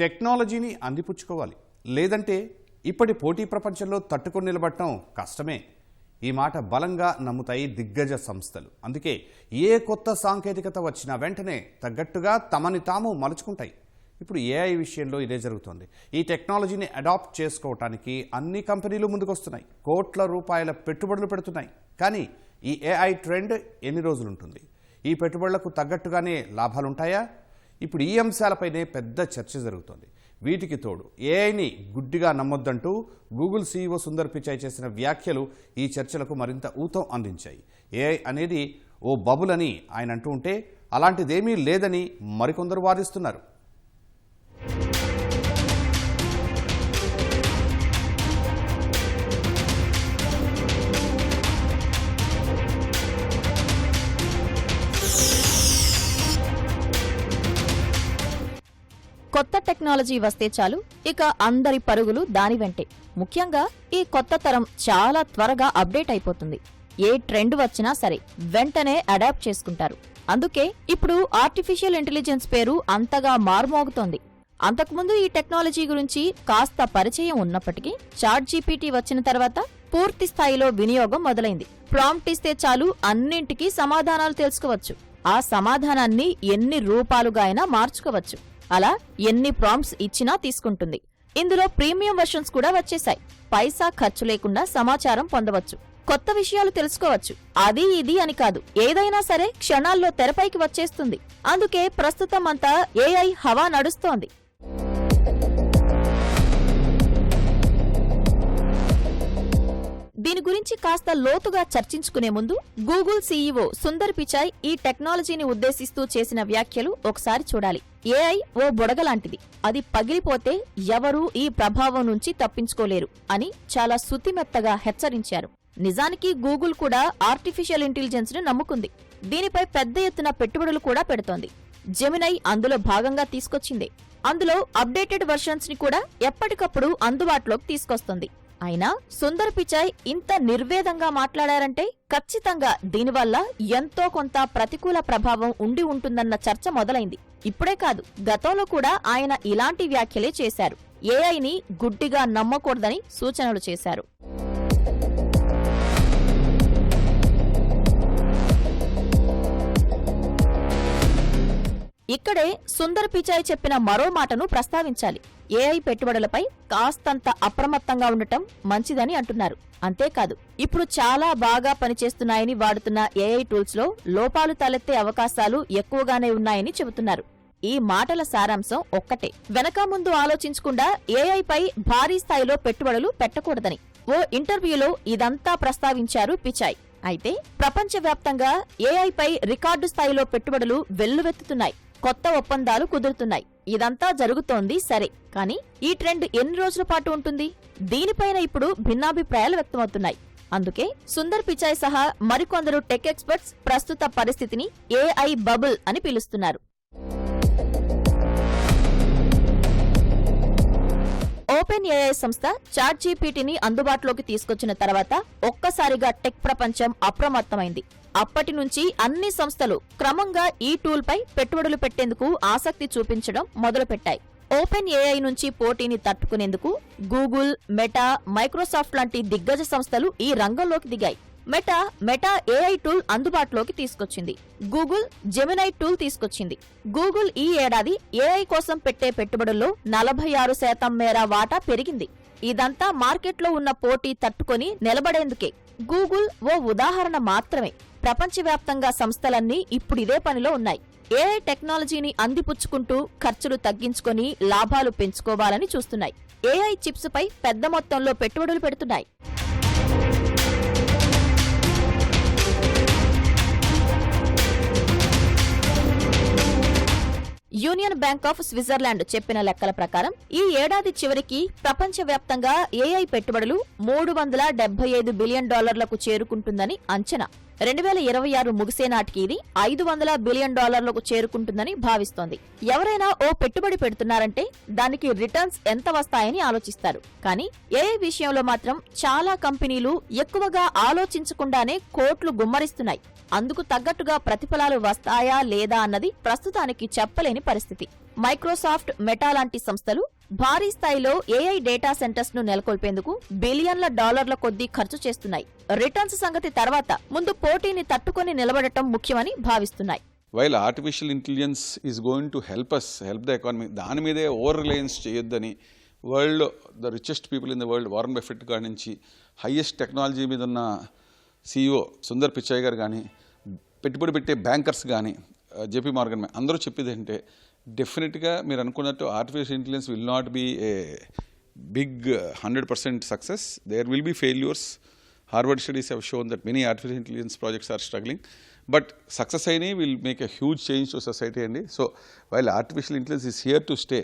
టెక్నాలజీని అందిపుచ్చుకోవాలి. లేదంటే ఇప్పటి పోటీ ప్రపంచంలో తట్టుకొని నిలబడటం కష్టమే. ఈ మాట బలంగా నమ్ముతాయి దిగ్గజ సంస్థలు. అందుకే ఏ కొత్త సాంకేతికత వచ్చినా వెంటనే తగ్గట్టుగా తమని తాము మలుచుకుంటాయి. ఇప్పుడు ఏఐ విషయంలో ఇదే జరుగుతోంది. ఈ టెక్నాలజీని అడాప్ట్ చేసుకోవటానికి అన్ని కంపెనీలు ముందుకొస్తున్నాయి. కోట్ల రూపాయల పెట్టుబడులు పెడుతున్నాయి. కానీ ఈ ఏఐ ట్రెండ్ ఎన్ని రోజులు ఉంటుంది ఈ పెట్టుబడులకు తగ్గట్టుగానే లాభాలుంటాయా? ఇప్పుడు ఈ అంశాలపైనే పెద్ద చర్చ జరుగుతోంది. వీటికి తోడు ఏఐని గుడ్డిగా నమ్మొద్దంటూ గూగుల్ సీఈఓ సుందర్ పిచాయ్ చేసిన వ్యాఖ్యలు ఈ చర్చలకు మరింత ఊతం అందించాయి. ఏఐ అనేది ఓ బబుల్ అని ఆయన అంటూ ఉంటే అలాంటిదేమీ లేదని మరికొందరు వాదిస్తున్నారు. కొత్త టెక్నాలజీ వస్తే చాలు ఇక అందరి పరుగులు దాని వెంటే. ముఖ్యంగా ఈ కొత్త తరం చాలా త్వరగా అప్డేట్ అయిపోతుంది. ఏ ట్రెండ్ వచ్చినా సరే వెంటనే అడాప్ట్ చేసుకుంటారు. అందుకే ఇప్పుడు ఆర్టిఫిషియల్ ఇంటెలిజెన్స్ పేరు అంతగా మారుమోగుతోంది. అంతకుముందు ఈ టెక్నాలజీ గురించి కాస్త పరిచయం ఉన్నప్పటికీ చాట్ జీపీటీ వచ్చిన తర్వాత పూర్తి స్థాయిలో వినియోగం మొదలైంది. ప్రాంప్ట్ ఇస్తే చాలు అన్నింటికీ సమాధానాలు తెలుసుకోవచ్చు. ఆ సమాధానాన్ని ఎన్ని రూపాలుగా అయినా మార్చుకోవచ్చు. అలా ఎన్ని ప్రాంప్ట్స్ ఇచ్చినా తీసుకుంటుంది. ఇందులో ప్రీమియం వెర్షన్స్ కూడా వచ్చేశాయి. పైసా ఖర్చు లేకుండా సమాచారం పొందవచ్చు. కొత్త విషయాలు తెలుసుకోవచ్చు. అది ఇది అని కాదు. ఏదైనా సరే క్షణాల్లో తెరపైకి వచ్చేస్తుంది. అందుకే ప్రస్తుతం అంతా ఏఐ హవా నడుస్తోంది. దీని గురించి కాస్త లోతుగా చర్చించుకునే ముందు గూగుల్ సీఈఓ సుందర్ పిచాయ్ ఈ టెక్నాలజీని ఉద్దేశిస్తూ చేసిన వ్యాఖ్యలు ఒకసారి చూడాలి. ఏఐ ఓ బుడగలాంటిది అది పగిలిపోతే ఎవరూ ఈ ప్రభావం నుంచి తప్పించుకోలేరు అని చాలా శుతిమెత్తగా హెచ్చరించారు. నిజానికి గూగుల్ కూడా ఆర్టిఫిషియల్ ఇంటెలిజెన్స్ను నమ్ముకుంది. దీనిపై పెద్ద ఎత్తున పెట్టుబడులు కూడా పెడుతోంది. జెమినై అందులో భాగంగా తీసుకొచ్చింది. అందులో అప్డేటెడ్ వర్షన్స్ని కూడా ఎప్పటికప్పుడు అందుబాటులోకి తీసుకొస్తుంది. అయినా సుందర్ పిచాయ్ ఇంత నిర్వేదంగా మాట్లాడారంటే ఖచ్చితంగా దీనివల్ల ఎంతో కొంత ప్రతికూల ప్రభావం ఉండి ఉంటుందన్న చర్చ మొదలైంది. ఇప్పుడే కాదు గతంలో కూడా ఆయన ఇలాంటి వ్యాఖ్యలే చేశారు. ఏఐని గుడ్డిగా నమ్మకూడదని సూచనలు చేశారు. ఇక్కడే సుందర్ పిచాయ్ చెప్పిన మరో మాటను ప్రస్తావించాలి. ఏఐ పెట్టుబడులపై కాస్తంత అప్రమత్తంగా ఉండటం మంచిదని అంటున్నారు. అంతేకాదు ఇప్పుడు చాలా బాగా పనిచేస్తున్నాయని వాడుతున్న ఏఐ టూల్స్లో లోపాలు తలెత్తే అవకాశాలు ఎక్కువగానే ఉన్నాయని చెబుతున్నారు. ఈ మాటల సారాంశం ఒక్కటే. వెనక ముందు ఆలోచించకుండా ఏఐపై భారీ స్థాయిలో పెట్టుబడులు పెట్టకూడదని. ఓ ఇంటర్వ్యూలో ఇదంతా ప్రస్తావించారు పిచాయ్. అయితే ప్రపంచవ్యాప్తంగా ఏఐపై రికార్డు స్థాయిలో పెట్టుబడులు వెల్లువెత్తుతున్నాయి. కొత్త ఒప్పందాలు కుదురుతున్నాయి. ఇదంతా జరుగుతోంది సరే కానీ ఈ ట్రెండ్ ఎన్ని రోజుల పాటు ఉంటుంది? దీనిపైన ఇప్పుడు భిన్నాభిప్రాయాలు వ్యక్తమవుతున్నాయి. అందుకే సుందర్ పిచాయ్ సహా మరికొందరు టెక్ ఎక్స్పర్ట్స్ ప్రస్తుత పరిస్థితిని ఏఐ బబుల్ అని పిలుస్తున్నారు. ఓపెన్ ఏఐ సంస్థ చాట్ జీపీటీని అందుబాటులోకి తీసుకొచ్చిన తర్వాత ఒక్కసారిగా టెక్ ప్రపంచం అప్రమత్తమైంది. అప్పటి నుంచి అన్ని సంస్థలు క్రమంగా ఈ టూల్ పై పెట్టుబడులు పెట్టేందుకు ఆసక్తి చూపించడం మొదలుపెట్టాయి. ఓపెన్ ఏఐ నుంచి పోటీని తట్టుకునేందుకు గూగుల్ మెటా మైక్రోసాఫ్ట్ లాంటి దిగ్గజ సంస్థలు ఈ రంగంలోకి దిగాయి. మెటా మెటా ఏఐ టూల్ అందుబాటులోకి తీసుకొచ్చింది. గూగుల్ జెమినై టూల్ తీసుకొచ్చింది. గూగుల్ ఈ ఏడాది ఏఐ కోసం పెట్టే పెట్టుబడుల్లో నలభై ఆరు శాతం మేర వాటా పెరిగింది. ఇదంతా మార్కెట్లో ఉన్న పోటీ తట్టుకొని నిలబడేందుకే. గూగుల్ ఓ ఉదాహరణ మాత్రమే. ప్రపంచవ్యాప్తంగా సంస్థలన్నీ ఇప్పుడిదే పనిలో ఉన్నాయి. ఏఐ టెక్నాలజీని అందిపుచ్చుకుంటూ ఖర్చులు తగ్గించుకొని లాభాలు పెంచుకోవాలని చూస్తున్నాయి. ఏఐ చిప్స్ పై పెద్ద మొత్తంలో పెట్టుబడులు పెడుతున్నాయి. యూనియన్ బ్యాంక్ ఆఫ్ స్విట్జర్లాండ్ చెప్పిన లెక్కల ప్రకారం ఈ ఏడాది చివరికి ప్రపంచవ్యాప్తంగా ఏఐ పెట్టుబడులు మూడు వందల డెబ్బై ఐదు బిలియన్ డాలర్లకు చేరుకుంటుందని అంచనా. రెండు వేల ఇరవై ఆరు ముగిసే నాటికి ఇది ఐదు వందల బిలియన్ డాలర్లకు చేరుకుంటుందని భావిస్తోంది. ఎవరైనా ఓ పెట్టుబడి పెడుతున్నారంటే దానికి రిటర్న్స్ ఎంత వస్తాయని ఆలోచిస్తారు. కానీ ఏఐ విషయంలో మాత్రం చాలా కంపెనీలు ఎక్కువగా ఆలోచించకుండానే కోట్లు గుమ్మరిస్తున్నాయి. అందుకు తగ్గట్టుగా ప్రతిఫలాలు వస్తాయా లేదా అన్నది ప్రస్తుతానికి చెప్పలేని పరిస్థితి. మైక్రోసాఫ్ట్ మెటా లాంటి సంస్థలు భారీ స్థాయిలో ఏఐ డేటా సెంటర్స్ను నెలకొల్పేందుకు బిలియన్ల డాలర్ల కొద్దీ ఖర్చు చేస్తున్నాయి. రిటర్న్స్ సంగతి తర్వాత ముందు పోటీని తట్టుకొని నిలబడటం ముఖ్యమని భావిస్తున్నాయి. While artificial intelligence is going to help us help the economy దాని మీదే ఓవర్ రిలయన్స్ చేయొద్దని world the richest people in the world Warren Buffett కాడి నుంచి హైయెస్ట్ టెక్నాలజీ మీద ఉన్న సీఈఓ సుందర్ పిచ్చయ్య గారు కానీ పెట్టుబడి పెట్టే బ్యాంకర్స్ కానీ జేపీ మార్గన్ అందరూ చెప్పేది ఏంటంటే డెఫినెట్గా మీరు అనుకున్నట్టు artificial intelligence will not be a big hundred percent success. There will be failures Harvard studies have shown that many artificial intelligence projects are struggling but success అయినాయి will make a huge change to society అండి. So while artificial intelligence is here to stay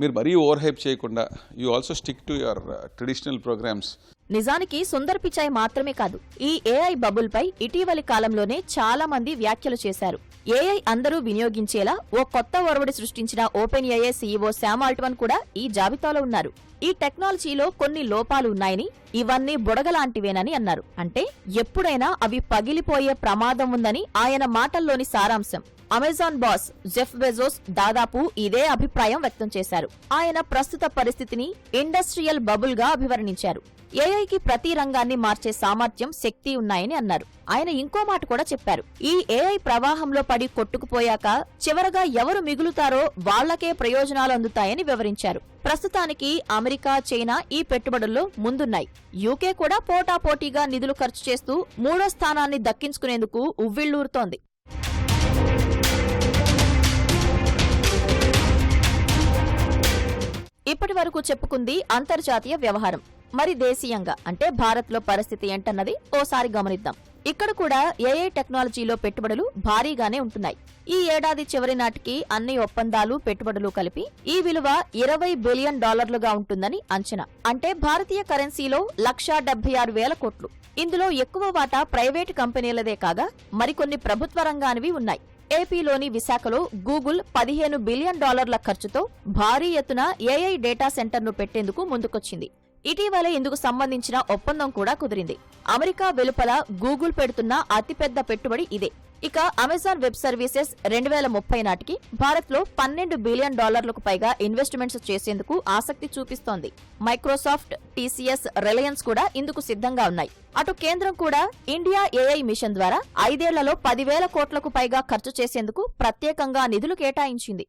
మీరు మరీ over hype చేయకుండా you also stick to your traditional programs నిజానికి సుందర్ పిచాయ్ మాత్రమే కాదు ఈ AI bubble పై ఇటీవలి కాలంలోనే చాలా మంది వ్యాఖ్యలు చేశారు. ఏఐ అందరూ వినియోగించేలా ఓ కొత్త ఒరవడి సృష్టించిన ఓపెన్ ఏఐ సీఈఓ శామ్ కూడా ఈ జాబితాలో ఉన్నారు. ఈ టెక్నాలజీలో కొన్ని లోపాలు ఉన్నాయని ఇవన్నీ బుడగలాంటివేనని అన్నారు. అంటే ఎప్పుడైనా అవి పగిలిపోయే ప్రమాదం ఉందని ఆయన మాటల్లోని సారాంశం. అమెజాన్ బాస్ జెఫ్ బెజోస్ దాదాపు ఇదే అభిప్రాయం వ్యక్తం చేశారు. ఆయన ప్రస్తుత పరిస్థితిని ఇండస్ట్రియల్ బబుల్గా అభివర్ణించారు. ఏఐకి ప్రతి రంగాన్ని మార్చే సామర్థ్యం శక్తి ఉన్నాయని అన్నారు. ఆయన ఇంకో మాట కూడా చెప్పారు. ఈ ఏఐ ప్రవాహంలో పడి కొట్టుకుపోయాక చివరగా ఎవరు మిగులుతారో వాళ్ళకే ప్రయోజనాలు అందుతాయని వివరించారు. ప్రస్తుతానికి అమెరికా చైనా ఈ పెట్టుబడుల్లో ముందున్నాయి. యూకే కూడా పోటాపోటీగా నిధులు ఖర్చు చేస్తూ మూడో స్థానాన్ని దక్కించుకునేందుకు ఉవ్విళ్ళూరుతోంది ఇప్పటి వరకు చెప్పుకుంది అంతర్జాతీయ వ్యవహారం. మరి దేశీయంగా అంటే భారత్లో పరిస్థితి ఏంటన్నది ఓసారి గమనిద్దాం. ఇక్కడ కూడా ఏఐ టెక్నాలజీలో పెట్టుబడులు భారీగానే ఉంటున్నాయి. ఈ ఏడాది చివరి నాటికి అన్ని ఒప్పందాలు పెట్టుబడులు కలిపి ఈ విలువ ఇరవై బిలియన్ డాలర్లుగా ఉంటుందని అంచనా. అంటే భారతీయ కరెన్సీలో లక్షా డెబ్బై ఆరు వేల కోట్లు. ఇందులో ఎక్కువ వాటా ప్రైవేటు కంపెనీలదే కాగా మరికొన్ని ప్రభుత్వ రంగానివి ఉన్నాయి. ఏపీలోని విశాఖలో గూగుల్ పదిహేను బిలియన్ డాలర్ల ఖర్చుతో భారీ ఎత్తున ఏఐ డేటా సెంటర్ను పెట్టేందుకు ముందుకొచ్చింది. ఇటీవల ఇందుకు సంబంధించిన ఒప్పందం కూడా కుదిరింది. అమెరికా వెలుపల గూగుల్ పెడుతున్న అతిపెద్ద పెట్టుబడి ఇదే. ఇక అమెజాన్ వెబ్ సర్వీసెస్ రెండు వేల ముప్పై నాటికి భారత్లో పన్నెండు బిలియన్ డాలర్లకు పైగా ఇన్వెస్ట్మెంట్స్ చేసేందుకు ఆసక్తి చూపిస్తోంది. మైక్రోసాఫ్ట్ టీసీఎస్ రిలయన్స్ కూడా ఇందుకు సిద్ధంగా ఉన్నాయి. అటు కేంద్రం కూడా ఇండియా ఏఐ మిషన్ ద్వారా ఐదేళ్ళలో పదివేల కోట్లకు పైగా ఖర్చు చేసేందుకు ప్రత్యేకంగా నిధులు కేటాయించింది.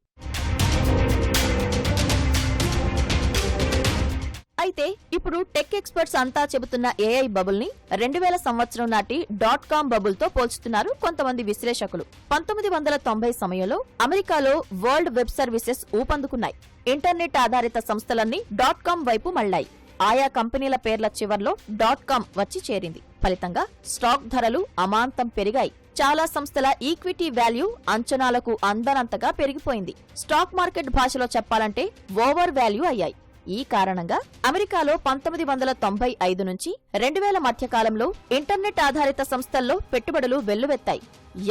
అయితే ఇప్పుడు టెక్ ఎక్స్పర్ట్స్ అంతా చెబుతున్న ఏఐ బబుల్ని రెండు వేల సంవత్సరం నాటి డాట్ కామ్ బబుల్తో పోల్చుతున్నారు కొంతమంది విశ్లేషకులు. పంతొమ్మిది వందల తొంభై సమయంలో అమెరికాలో వరల్డ్ వెబ్ సర్వీసెస్ ఊపందుకున్నాయి. ఇంటర్నెట్ ఆధారిత సంస్థలన్నీ డాట్ కామ్ వైపు మళ్ళాయి ఆయా కంపెనీల పేర్ల చివర్లో డాట్ కామ్ వచ్చి చేరింది. ఫలితంగా స్టాక్ ధరలు అమాంతం పెరిగాయి. చాలా సంస్థల ఈక్విటీ వాల్యూ అంచనాలకు అందనంతగా పెరిగిపోయింది. స్టాక్ మార్కెట్ భాషలో చెప్పాలంటే ఓవర్ వాల్యూ అయ్యాయి. ఈ కారణంగా అమెరికాలో పంతొమ్మిది వందల తొంభై ఐదు నుంచి రెండు వేల మధ్యకాలంలో ఇంటర్నెట్ ఆధారిత సంస్థల్లో పెట్టుబడులు వెల్లువెత్తాయి.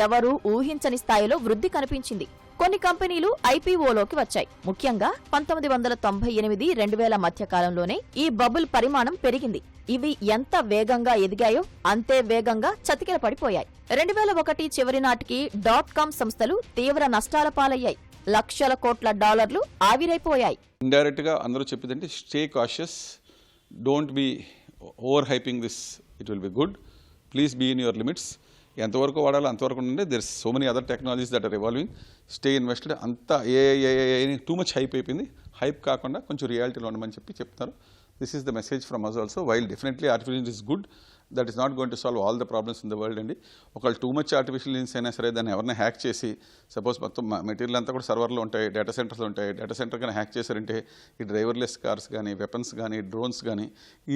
ఎవరూ ఊహించని స్థాయిలో వృద్ధి కనిపించింది. కొన్ని కంపెనీలు ఐపీఓలోకి వచ్చాయి. ముఖ్యంగా పంతొమ్మిది వందల తొంభై ఎనిమిది రెండు వేల మధ్యకాలంలోనే ఈ బబుల్ పరిమాణం పెరిగింది. ఇవి ఎంత వేగంగా ఎదిగాయో అంతే వేగంగా చతికిల పడిపోయాయి రెండు వేల ఒకటి చివరి నాటికి డాట్ కామ్ సంస్థలు తీవ్ర నష్టాల పాలయ్యాయి. లక్షల కోట్ల డాలర్లు ఆవిరైపోయాయి. ఇండైరెక్ట్గా అందరూ చెప్పేదంటే stay cautious don't be over hyping this it will be good please be in your limits ఎంతవరకు వాడాలో అంతవరకు ఉండే there so many other technologies that are evolving stay invested అంతా ఏ టూ మచ్ హైప్ అయిపోయింది. హైప్ కాకుండా కొంచెం రియాలిటీలో ఉండమని చెప్పి చెప్తున్నారు. This is the message from us also while definitely artificial is good that is not going to solve all the problems in the world అండి. ఒకవేళ టూ మచ్ ఆర్టిఫిషియల్ ఇన్స్ అయినా సరే దాన్ని ఎవరైనా హ్యాక్ చేసి సపోజ్ మొత్తం మెటీరియల్ అంతా కూడా సర్వర్లో ఉంటాయి డేటా సెంటర్లు ఉంటాయి డేటా సెంటర్ కానీ హ్యాక్ చేశారంటే ఈ డ్రైవర్లెస్ కార్స్ కానీ వెపన్స్ కానీ డ్రోన్స్ కానీ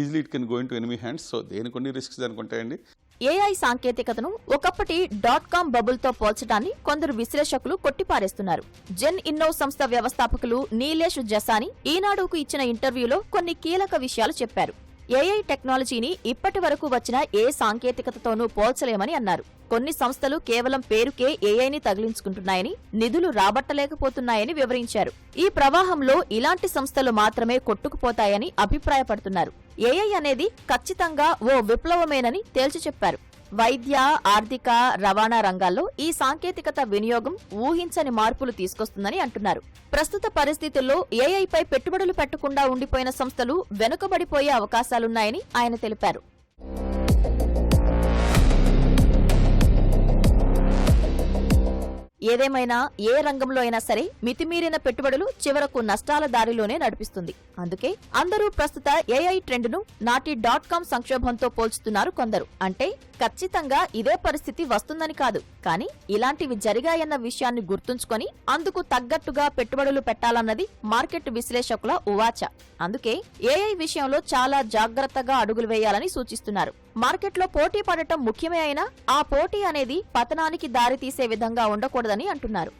easily it can going to enemy hands so దేనికి కొన్ని రిస్క్స్ దానికి ఉంటాయండి? ఏఐ సాంకేతికతను ఒకప్పటి డాట్ కామ్ బబుల్తో పోల్చడాన్ని కొందరు విశ్లేషకులు కొట్టిపారేస్తున్నారు. జెన్ ఇన్నో సంస్థ వ్యవస్థాపకులు నీలేష్ జసాని ఈనాడుకు ఇచ్చిన ఇంటర్వ్యూలో కొన్ని కీలక విషయాలు చెప్పారు. ఏఐ టెక్నాలజీని ఇప్పటి వరకు వచ్చిన ఏ సాంకేతికతతోనూ పోల్చలేమని అన్నారు. కొన్ని సంస్థలు కేవలం పేరుకే ఏఐని తగిలించుకుంటున్నాయని నిధులు రాబట్టలేకపోతున్నాయని వివరించారు. ఈ ప్రవాహంలో ఇలాంటి సంస్థలు మాత్రమే కొట్టుకుపోతాయని అభిప్రాయపడుతున్నారు. ఏఐ అనేది ఖచ్చితంగా ఓ విప్లవమేనని తేల్చి చెప్పారు. వైద్య ఆర్థిక రవాణా రంగాల్లో ఈ సాంకేతికత వినియోగం ఊహించని మార్పులు తీసుకొస్తుందని అంటున్నారు. ప్రస్తుత పరిస్థితుల్లో ఏఐపై పెట్టుబడులు పెట్టకుండా ఉండిపోయిన సంస్థలు వెనుకబడిపోయే అవకాశాలున్నాయని ఆయన తెలిపారు. ఏదేమైనా ఏ రంగంలో అయినా సరే మితిమీరిన పెట్టుబడులు చివరకు నష్టాల దారిలోనే నడిపిస్తుంది. అందుకే అందరూ ప్రస్తుత ఏఐ ట్రెండ్ను నాటి డాట్ కామ్ సంక్షోభంతో పోల్చుతున్నారు కొందరు. అంటే ఖచ్చితంగా ఇదే పరిస్థితి వస్తుందని కాదు. కానీ ఇలాంటివి జరిగాయన్న విషయాన్ని గుర్తుంచుకొని అందుకు తగ్గట్టుగా పెట్టుబడులు పెట్టాలన్నది మార్కెట్ విశ్లేషకుల ఉవాచ. అందుకే ఏఐ విషయంలో చాలా జాగ్రత్తగా అడుగులు వేయాలని సూచిస్తున్నారు. మార్కెట్లో పోటీ పడటం ముఖ్యమే అయినా ఆ పోటీ అనేది పతనానికి దారితీసే విధంగా ఉండకూడదని అంటున్నారు.